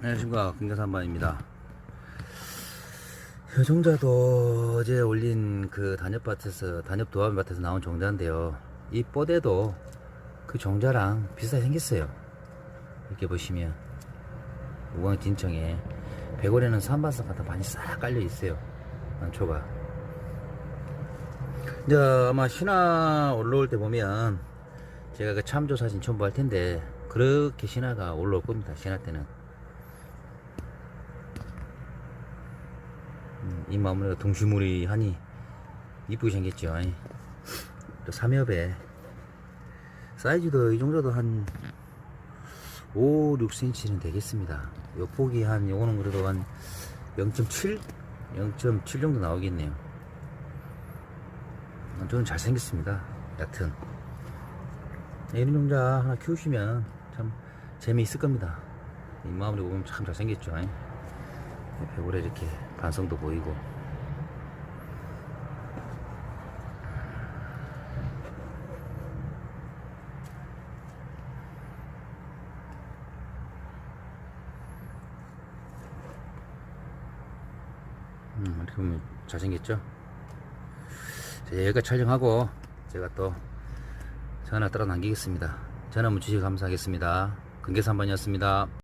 안녕하십니까. 금계산반입니다. 이 종자도 어제 올린 그 단엽밭에서 단엽 도화밭에서 나온 종자인데요. 이 뽀대도 그 종자랑 비슷하게 생겼어요. 이렇게 보시면 우광 진청에 배골에는 산바삭 같은 반이 싹 깔려 있어요. 안초가. 이제 아마 신화 올라올 때 보면 제가 그 참조 사진 첨부할 텐데 그렇게 신화가 올라올 겁니다. 신화 때는 이 마무리가 동시무리하니 이쁘게 생겼죠. 또 삼엽에 사이즈도 이 정도도 한 5, 6cm는 되겠습니다. 요 폭이 한 요거는 그래도 한 0.7, 0.7 정도 나오겠네요. 어, 저는 잘생겼습니다. 여튼 이런 종자 하나 키우시면 참 재미있을 겁니다. 이 마무리 보면 참 잘생겼죠. 아이. 배골에 이렇게 반성도 보이고 음, 이렇게 보면 잘생겼죠? 자, 여기까지 촬영하고 제가 또 전화 따라 남기겠습니다 전화 주시고 감사하겠습니다 근계산반이었습니다